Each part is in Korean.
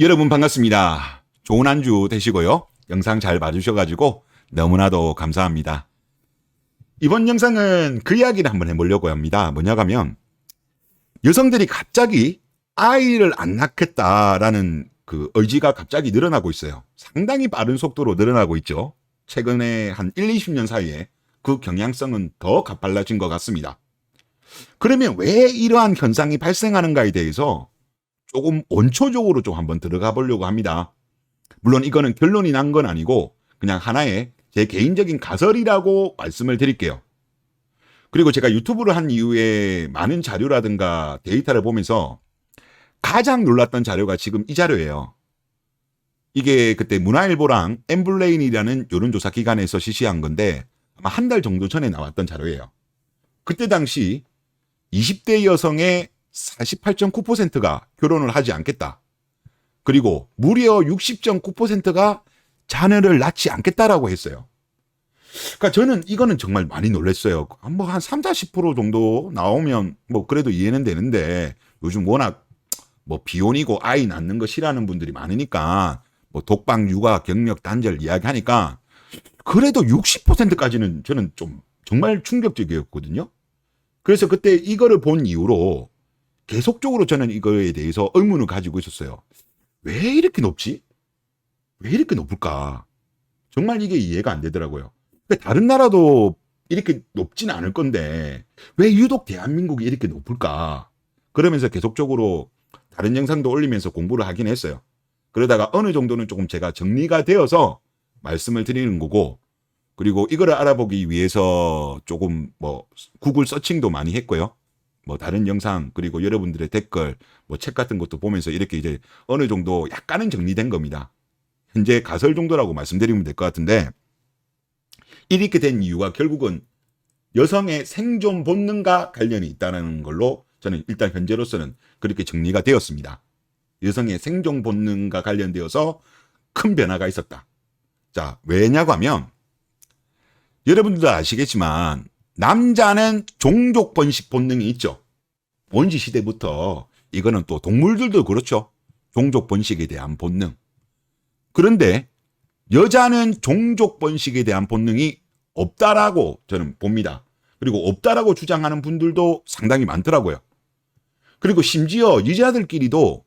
여러분 반갑습니다. 좋은 한 주 되시고요. 영상 잘 봐주셔가지고 너무나도 감사합니다. 이번 영상은 그 이야기를 한번 해보려고 합니다. 뭐냐 하면 여성들이 갑자기 아이를 안 낳겠다라는 그 의지가 갑자기 늘어나고 있어요. 상당히 빠른 속도로 늘어나고 있죠. 최근에 한 1, 20년 사이에 그 경향성은 더 가팔라진 것 같습니다. 그러면 왜 이러한 현상이 발생하는가에 대해서 조금 원초적으로 좀 한번 들어가 보려고 합니다. 물론 이거는 결론이 난 건 아니고 그냥 하나의 제 개인적인 가설이라고 말씀을 드릴게요. 그리고 제가 유튜브를 한 이후에 많은 자료라든가 데이터를 보면서 가장 놀랐던 자료가 지금 이 자료예요. 이게 그때 문화일보랑 엠블레인이라는 여론조사 기관에서 실시한 건데 아마 한 달 정도 전에 나왔던 자료예요. 그때 당시 20대 여성의 48.9%가 결혼을 하지 않겠다. 그리고 무려 60.9%가 자녀를 낳지 않겠다라고 했어요. 그러니까 저는 이거는 정말 많이 놀랐어요. 뭐한 3, 40% 정도 나오면 뭐 그래도 이해는 되는데 요즘 워낙 뭐 비혼이고 아이 낳는 거 싫어하는 분들이 많으니까 뭐 독방 육아 경력 단절 이야기하니까 그래도 60%까지는 저는 좀 정말 충격적이었거든요. 그래서 그때 이거를 본 이후로 계속적으로 저는 이거에 대해서 의문을 가지고 있었어요. 왜 이렇게 높지? 왜 이렇게 높을까? 정말 이게 이해가 안 되더라고요. 다른 나라도 이렇게 높지는 않을 건데 왜 유독 대한민국이 이렇게 높을까? 그러면서 계속적으로 다른 영상도 올리면서 공부를 하긴 했어요. 그러다가 어느 정도는 조금 제가 정리가 되어서 말씀을 드리는 거고 그리고 이거를 알아보기 위해서 조금 뭐 구글 서칭도 많이 했고요. 뭐 다른 영상 그리고 여러분들의 댓글 뭐 책 같은 것도 보면서 이렇게 이제 어느 정도 약간은 정리된 겁니다. 현재 가설 정도라고 말씀드리면 될 것 같은데 이렇게 된 이유가 결국은 여성의 생존 본능과 관련이 있다는 걸로 저는 일단 현재로서는 그렇게 정리가 되었습니다. 여성의 생존 본능과 관련되어서 큰 변화가 있었다. 자, 왜냐고 하면 여러분들도 아시겠지만 남자는 종족 번식 본능이 있죠. 원시 시대부터 이거는 또 동물들도 그렇죠. 종족 번식에 대한 본능. 그런데 여자는 종족 번식에 대한 본능이 없다라고 저는 봅니다. 그리고 없다라고 주장하는 분들도 상당히 많더라고요. 그리고 심지어 여자들끼리도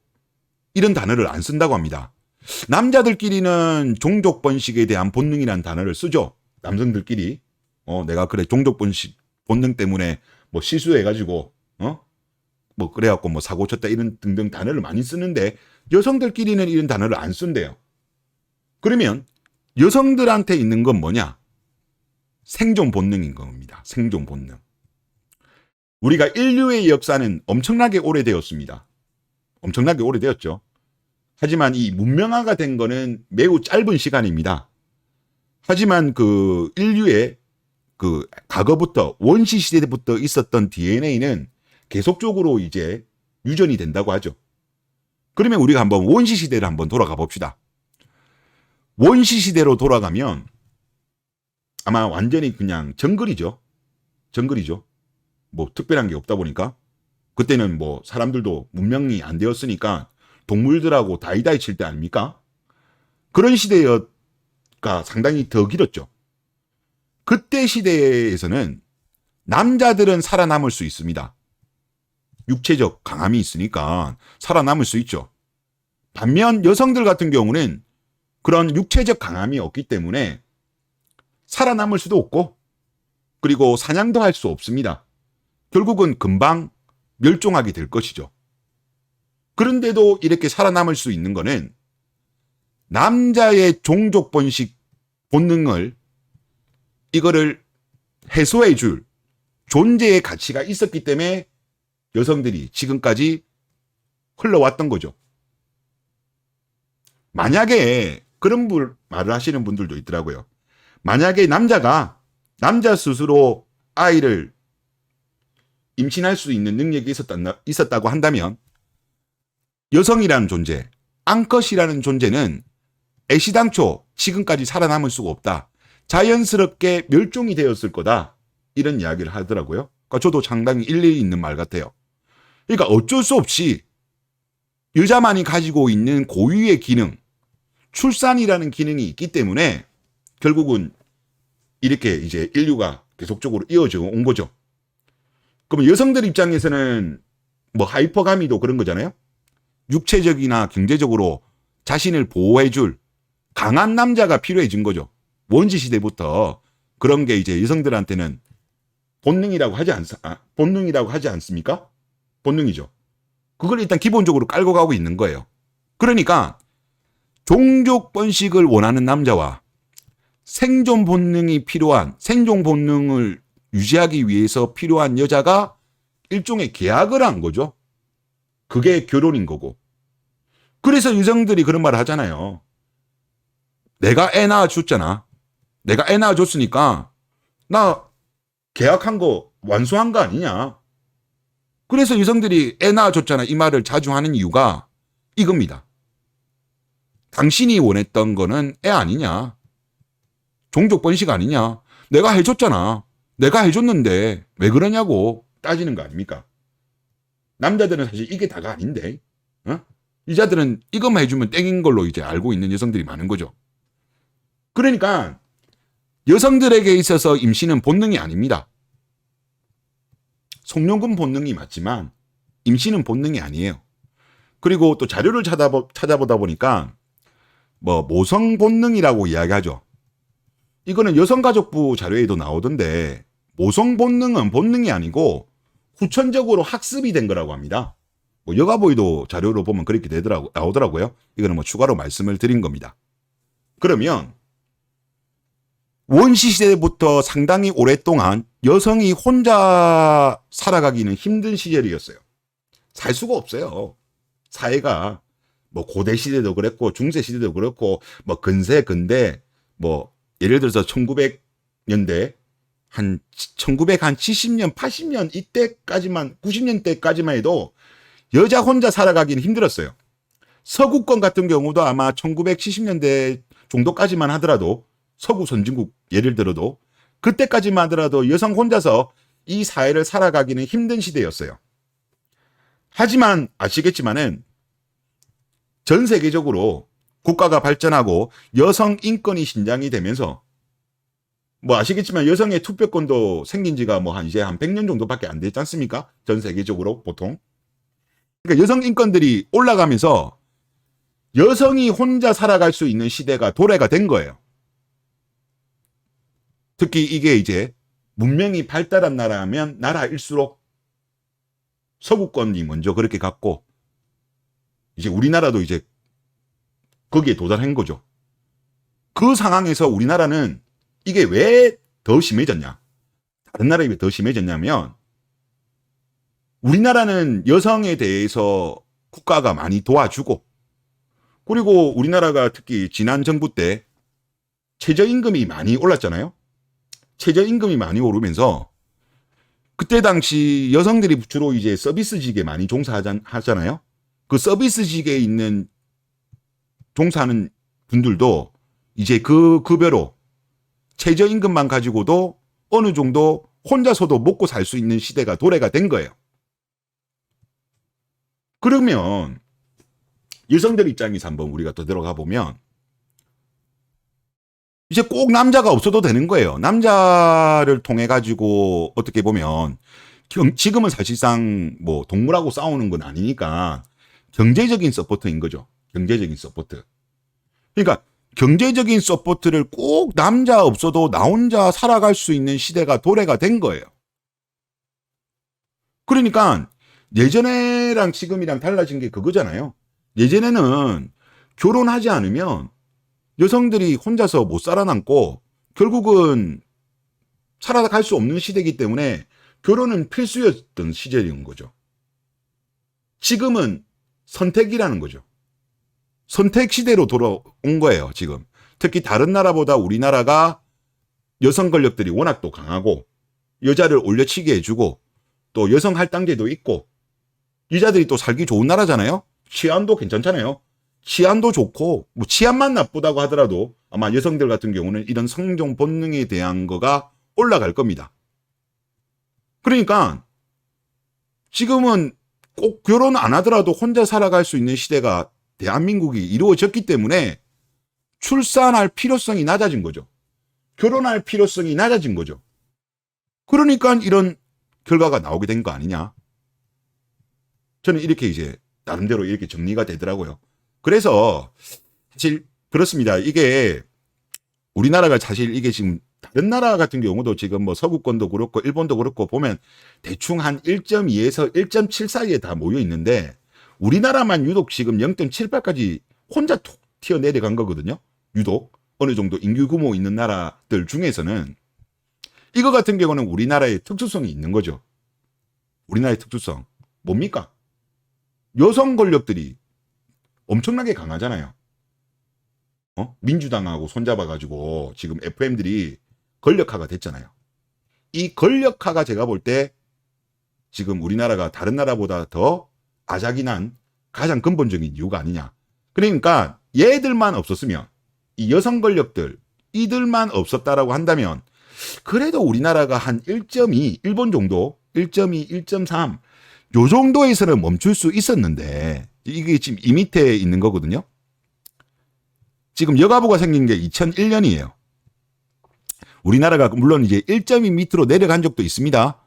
이런 단어를 안 쓴다고 합니다. 남자들끼리는 종족 번식에 대한 본능이라는 단어를 쓰죠. 남성들끼리. 어, 내가 그래 종족 번식 본능 때문에 뭐 실수해가지고 어, 뭐 그래갖고 뭐 사고 쳤다 이런 등등 단어를 많이 쓰는데 여성들끼리는 이런 단어를 안 쓴대요. 그러면 여성들한테 있는 건 뭐냐? 생존 본능인 겁니다. 생존 본능. 우리가 인류의 역사는 엄청나게 오래되었습니다. 엄청나게 오래되었죠. 하지만 이 문명화가 된 거는 매우 짧은 시간입니다. 하지만 그 인류의 그 과거부터 원시 시대부터 있었던 DNA는 계속적으로 이제 유전이 된다고 하죠. 그러면 우리가 한번 원시 시대를 한번 돌아가 봅시다. 원시 시대로 돌아가면 아마 완전히 그냥 정글이죠. 정글이죠. 뭐 특별한 게 없다 보니까 그때는 뭐 사람들도 문명이 안 되었으니까 동물들하고 다이다이 칠 때 아닙니까? 그런 시대가 상당히 더 길었죠. 그때 시대에서는 남자들은 살아남을 수 있습니다. 육체적 강함이 있으니까 살아남을 수 있죠. 반면 여성들 같은 경우는 그런 육체적 강함이 없기 때문에 살아남을 수도 없고 그리고 사냥도 할 수 없습니다. 결국은 금방 멸종하게 될 것이죠. 그런데도 이렇게 살아남을 수 있는 거는 남자의 종족 번식 본능을 이거를 해소해 줄 존재의 가치가 있었기 때문에 여성들이 지금까지 흘러왔던 거죠. 만약에 그런 분, 말을 하시는 분들도 있더라고요. 만약에 남자가 남자 스스로 아이를 임신할 수 있는 능력이 있었다, 있었다고 한다면 여성이라는 존재, 앙컷이라는 존재는 애시당초 지금까지 살아남을 수가 없다. 자연스럽게 멸종이 되었을 거다. 이런 이야기를 하더라고요. 그러니까 저도 상당히 일리 있는 말 같아요. 그러니까 어쩔 수 없이 여자만이 가지고 있는 고유의 기능, 출산이라는 기능이 있기 때문에 결국은 이렇게 이제 인류가 계속적으로 이어져 온 거죠. 그러면 여성들 입장에서는 뭐 하이퍼가미도 그런 거잖아요. 육체적이나 경제적으로 자신을 보호해줄 강한 남자가 필요해진 거죠. 원시 시대부터 그런 게 이제 여성들한테는 본능이라고 하지 않, 아, 본능이라고 하지 않습니까? 본능이죠. 그걸 일단 기본적으로 깔고 가고 있는 거예요. 그러니까 종족 번식을 원하는 남자와 생존 본능이 필요한 생존 본능을 유지하기 위해서 필요한 여자가 일종의 계약을 한 거죠. 그게 결혼인 거고. 그래서 여성들이 그런 말을 하잖아요. 내가 애 낳아 줬잖아. 내가 애 낳아줬으니까 나 계약한 거 완수한 거 아니냐. 그래서 여성들이 애 낳아줬잖아. 이 말을 자주 하는 이유가 이겁니다. 당신이 원했던 거는 애 아니냐. 종족 번식 아니냐. 내가 해줬잖아. 내가 해줬는데 왜 그러냐고 따지는 거 아닙니까? 남자들은 사실 이게 다가 아닌데, 어? 여자들은 이것만 해주면 땡인 걸로 이제 알고 있는 여성들이 많은 거죠. 그러니까 여성들에게 있어서 임신은 본능이 아닙니다. 송룡근 본능이 맞지만 임신은 본능이 아니에요. 그리고 또 자료를 찾아보, 찾아보다 보니까 뭐 모성 본능이라고 이야기하죠. 이거는 여성가족부 자료에도 나오던데 모성 본능은 본능이 아니고 후천적으로 학습이 된 거라고 합니다. 뭐 여가보이도 자료로 보면 그렇게 되더라고 나오더라고요. 이거는 뭐 추가로 말씀을 드린 겁니다. 그러면 원시 시대부터 상당히 오랫동안 여성이 혼자 살아가기는 힘든 시절이었어요. 살 수가 없어요. 사회가 뭐 고대 시대도 그랬고 중세 시대도 그렇고 뭐 근세 근대 뭐 예를 들어서 1900년대 한 1970년 80년 이때까지만 90년대까지만 해도 여자 혼자 살아가기는 힘들었어요. 서구권 같은 경우도 아마 1970년대 정도까지만 하더라도 서구 선진국 예를 들어도 그때까지만 하더라도 여성 혼자서 이 사회를 살아가기는 힘든 시대였어요. 하지만 아시겠지만은 전 세계적으로 국가가 발전하고 여성 인권이 신장이 되면서 뭐 아시겠지만 여성의 투표권도 생긴 지가 뭐 한 이제 한 100년 정도밖에 안 됐지 않습니까? 전 세계적으로 보통. 그러니까 여성 인권들이 올라가면서 여성이 혼자 살아갈 수 있는 시대가 도래가 된 거예요. 특히 이게 이제 문명이 발달한 나라면 나라일수록 서구권이 먼저 그렇게 갔고 이제 우리나라도 이제 거기에 도달한 거죠. 그 상황에서 우리나라는 이게 왜 더 심해졌냐? 다른 나라에 비해 더 심해졌냐면 우리나라는 여성에 대해서 국가가 많이 도와주고 그리고 우리나라가 특히 지난 정부 때 최저임금이 많이 올랐잖아요. 최저임금이 많이 오르면서 그때 당시 여성들이 주로 이제 서비스직에 많이 종사하잖아요. 그 서비스직에 있는 종사하는 분들도 이제 그 급여로 최저임금만 가지고도 어느 정도 혼자서도 먹고 살 수 있는 시대가 도래가 된 거예요. 그러면 여성들 입장에서 한번 우리가 또 들어가 보면 이제 꼭 남자가 없어도 되는 거예요. 남자를 통해 가지고 어떻게 보면 경- 지금은 사실상 뭐 동물하고 싸우는 건 아니니까 경제적인 서포트인 거죠. 경제적인 서포트. 그러니까 경제적인 서포트를 꼭 남자 없어도 나 혼자 살아갈 수 있는 시대가 도래가 된 거예요. 그러니까 예전에랑 지금이랑 달라진 게 그거잖아요. 예전에는 결혼하지 않으면 여성들이 혼자서 못 살아남고 결국은 살아갈 수 없는 시대이기 때문에 결혼은 필수였던 시절인 거죠. 지금은 선택이라는 거죠. 선택 시대로 돌아온 거예요, 지금. 특히 다른 나라보다 우리나라가 여성 권력들이 워낙 또 강하고 여자를 올려치게 해주고 또 여성 할당제도 있고 여자들이 또 살기 좋은 나라잖아요. 치안도 괜찮잖아요. 치안도 좋고 뭐 치안만 나쁘다고 하더라도 아마 여성들 같은 경우는 이런 성종 본능에 대한 거가 올라갈 겁니다. 그러니까 지금은 꼭 결혼 안 하더라도 혼자 살아갈 수 있는 시대가 대한민국이 이루어졌기 때문에 출산할 필요성이 낮아진 거죠. 결혼할 필요성이 낮아진 거죠. 그러니까 이런 결과가 나오게 된 거 아니냐. 저는 이렇게 이제 나름대로 이렇게 정리가 되더라고요. 그래서 사실 그렇습니다. 이게 우리나라가 사실 이게 지금 다른 나라 같은 경우도 지금 뭐 서구권도 그렇고 일본도 그렇고 보면 대충 한 1.2에서 1.7 사이에 다 모여 있는데 우리나라만 유독 지금 0.78까지 혼자 툭 튀어 내려간 거거든요. 유독 어느 정도 인구 규모 있는 나라들 중에서는 이거 같은 경우는 우리나라의 특수성이 있는 거죠. 우리나라의 특수성 뭡니까? 여성 권력들이 엄청나게 강하잖아요. 어? 민주당하고 손잡아가지고 지금 FM들이 권력화가 됐잖아요. 이 권력화가 제가 볼 때 지금 우리나라가 다른 나라보다 더 아작이 난 가장 근본적인 이유가 아니냐. 그러니까 얘들만 없었으면 이 여성 권력들 이들만 없었다라고 한다면 그래도 우리나라가 한 1.2 일본 정도 1.2 1.3 요 정도에서는 멈출 수 있었는데 이게 지금 이 밑에 있는 거거든요. 지금 여가부가 생긴 게 2001년이에요. 우리나라가 물론 이제 1.2 밑으로 내려간 적도 있습니다.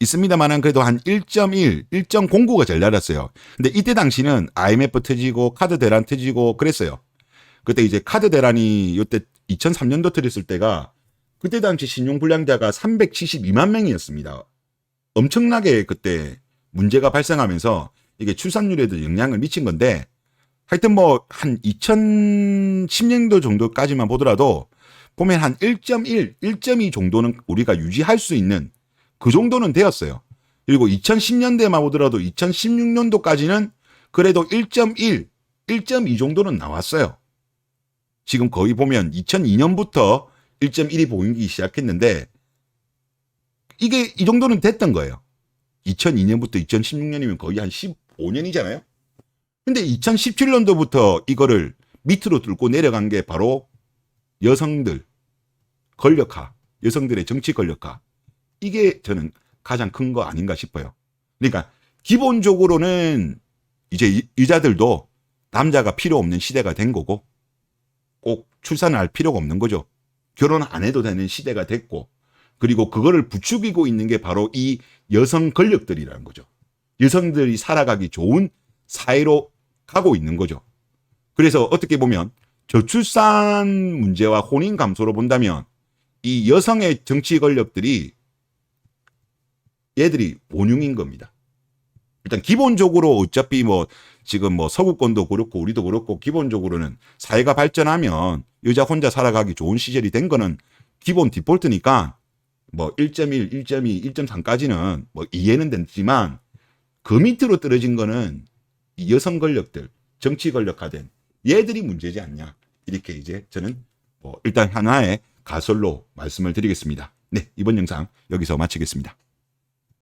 있습니다만은 그래도 한 1.1, 1.09가 제일 낮았어요. 근데 이때 당시는 IMF 터지고 카드 대란 터지고 그랬어요. 그때 이제 카드 대란이 이때 2003년도 터졌을 때가 그때 당시 신용 불량자가 372만 명이었습니다. 엄청나게 그때 문제가 발생하면서 이게 출산율에도 영향을 미친 건데 하여튼 뭐 한 2010년도 정도까지만 보더라도 보면 한 1.1, 1.2 정도는 우리가 유지할 수 있는 그 정도는 되었어요. 그리고 2010년대만 보더라도 2016년도까지는 그래도 1.1, 1.2 정도는 나왔어요. 지금 거의 보면 2002년부터 1.1이 보이기 시작했는데 이게 이 정도는 됐던 거예요. 2002년부터 2016년이면 거의 한 15년이잖아요. 근데 2017년도부터 이거를 밑으로 뚫고 내려간 게 바로 여성들 권력화, 여성들의 정치 권력화. 이게 저는 가장 큰 거 아닌가 싶어요. 그러니까 기본적으로는 이제 이- 여자들도 남자가 필요 없는 시대가 된 거고 꼭 출산을 할 필요가 없는 거죠. 결혼 안 해도 되는 시대가 됐고 그리고 그거를 부추기고 있는 게 바로 이 여성 권력들이라는 거죠. 여성들이 살아가기 좋은 사회로 가고 있는 거죠. 그래서 어떻게 보면 저출산 문제와 혼인 감소로 본다면 이 여성의 정치 권력들이 얘들이 본흉인 겁니다. 일단 기본적으로 어차피 뭐 지금 뭐 서구권도 그렇고 우리도 그렇고 기본적으로는 사회가 발전하면 여자 혼자 살아가기 좋은 시절이 된 거는 기본 디폴트니까 뭐 1.1, 1.2, 1.3까지는 뭐 이해는 되지만 그 밑으로 떨어진 거는 이 여성 권력들, 정치 권력화된 얘들이 문제지 않냐. 이렇게 이제 저는 뭐 일단 하나의 가설로 말씀을 드리겠습니다. 네, 이번 영상 여기서 마치겠습니다.